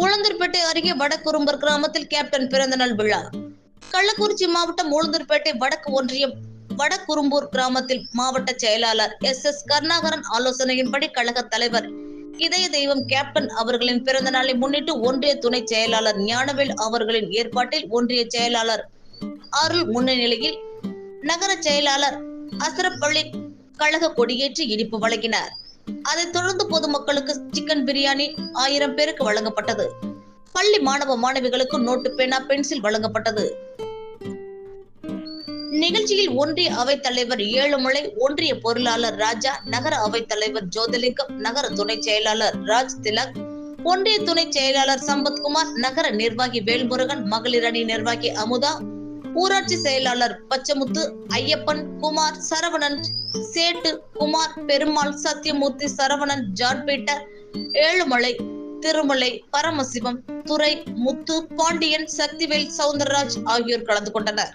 உளுந்தூர்பேட்டை அருகே வடக்குறும்பர் கிராமத்தில் கேப்டன் பிறந்தநாள் விழா. கள்ளக்குறிச்சி மாவட்டம் உளுந்தூர்பேட்டை வடக்கு ஒன்றியம் வடக்குறும்பூர் கிராமத்தில் மாவட்ட செயலாளர் எஸ். எஸ். கருணாகரன் ஆலோசனையின்படி கழக தலைவர் இதய தெய்வம் கேப்டன் அவர்களின் பிறந்த நாளை முன்னிட்டு ஒன்றிய துணை செயலாளர் ஞானவேல் அவர்களின் ஏற்பாட்டில் ஒன்றிய செயலாளர் அருள் முன்னிலையில் நகர செயலாளர் அசரப்பள்ளி கழக கொடியேற்றி இனிப்பு வழங்கினார். அதைத் தொடர்ந்து பொதுமக்களுக்கு சிக்கன் பிரியாணி ஆயிரம் பேருக்கு வழங்கப்பட்டது. பள்ளி மாணவ மாணவிகளுக்கு நோட்டு பேனா பென்சில் வழங்கப்பட்டது. நிகழ்ச்சியில் ஒன்றிய அவைத் தலைவர் ஏழுமலை ஒன்றிய பொருளாளர் ராஜா நகர அவைத் தலைவர் ஜோதிலிங்கம் நகர துணை செயலாளர் ராஜ் திலக் ஒன்றிய துணை செயலாளர் சம்பத்குமார் நகர நிர்வாகி வேல்முருகன் மகளிர் அணி நிர்வாகி அமுதா ஊராட்சி செயலாளர் பச்சமுத்து ஐயப்பன் குமார் சரவணன் சேட்டு குமார் பெருமாள் சத்யமூர்த்தி சரவணன் ஜான் பீட்டர் ஏழுமலை திருமலை பரமசிவம் துரை முத்து பாண்டியன் சக்திவேல் சவுந்தரராஜ் ஆகியோர் கலந்து கொண்டனர்.